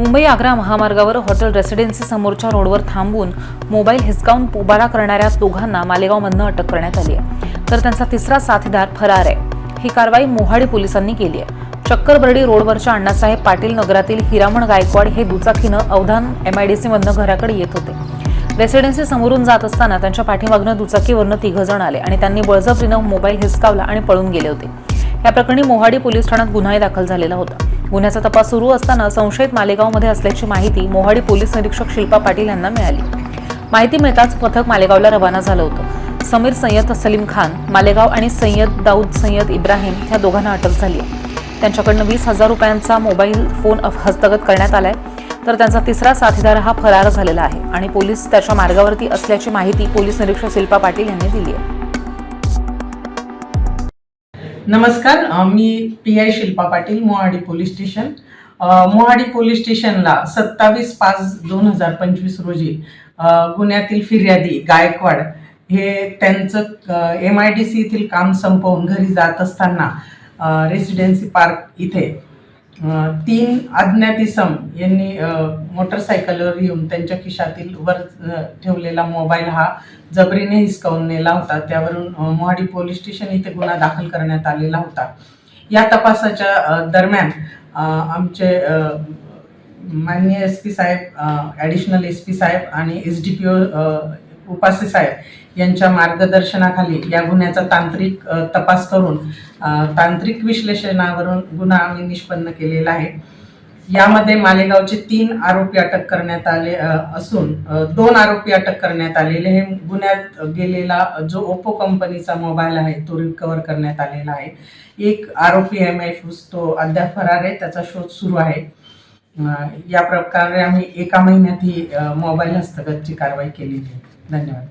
मुंबई आग्रा महामार्गावर hotel residency समोरच्या रोडवर थांबून मोबाईल हिसकावून पोबारा करणाऱ्या दोघांना मालेगावमधनं अटक करण्यात आली आहे. तर त्यांचा तिसरा साथीदार फरार आहे. ही कारवाई मोहाडी पोलिसांनी केली आहे. चक्करबर्डी रोडवरच्या अण्णासाहेब पाटील नगरातील हिरामण गायकवाड हे दुचाकीनं अवधान एमआयडीसीमधनं घराकडे येत होते. रेसिडेन्सी समोरून जात असताना त्यांच्या पाठीमागनं दुचाकीवरनं तिघं जण आले आणि त्यांनी बळजबरीनं मोबाईल हिसकावला आणि पळून गेले होते. या प्रकरणी मोहाडी पोलीस ठाण्यात गुन्हाही दाखल झालेला होता. गुन्ह्याचा तपास सुरू असताना संशयित मालेगावमध्ये असल्याची माहिती मोहाडी पोलीस निरीक्षक शिल्पा पाटील यांना मिळाली. माहिती मिळताच पथक मालेगावला रवाना झालं होतं. समीर सय्यद सलीम खान मालेगाव आणि सय्यद दाऊद सय्यद इब्राहिम ह्या दोघांना अटक झाली आहे. त्यांच्याकडनं वीस हजार रुपयांचा मोबाईल फोन हस्तगत करण्यात आलाय. तर त्यांचा तिसरा साथीदार हा फरार झालेला आहे आणि पोलीस त्याच्या मार्गावरती असल्याची माहिती पोलीस निरीक्षक शिल्पा पाटील यांनी दिली आहे. नमस्कार मी P I Shilpa Patil Mohadi police station. Mohadi police स्टेशनला सत्तावीस पाच दोन हजार पंचवीस रोजी गुन्ह्यातील फिर्यादी गायकवाड हे त्यांचं एम आय डी सी येथील काम संपवून घरी जात असताना रेसिडेन्सी पार्क इथे तीन अज्ञात इसम यांनी मोटरसायकलवर येऊन त्यांच्या खिशातील वर ठेवलेला मोबाईल हा जबरीने हिसकावून नेला होता. त्यावरून मोहाडी पोलीस स्टेशन इथे गुन्हा दाखल करण्यात आलेला होता. या तपासाच्या दरम्यान आमचे माननीय एस पी साहेब ॲडिशनल एस पी साहेब आणि S D P O Upase साहेब यांच्या मार्गदर्शनाखाली या गुन्ह्याचा तांत्रिक तपास करून तांत्रिक विश्लेषणावरून गुन्हा आम्ही निष्पन्न केलेला आहे. यामध्ये मालेगावचे तीन आरोपी अटक करण्यात आले असून दोन आरोपी अटक करण्यात आलेले हे गुन्ह्यात गेलेला जो ओप्पो कंपनीचा मोबाईल आहे तो रिकवर करण्यात आलेला आहे. एक आरोपी एम आय तो अद्याप फरार आहे त्याचा शोध सुरू आहे. या प्रकारे आम्ही एका महिन्यात ही मोबाईल हस्तगतची कारवाई केलेली आहे. धन्यवाद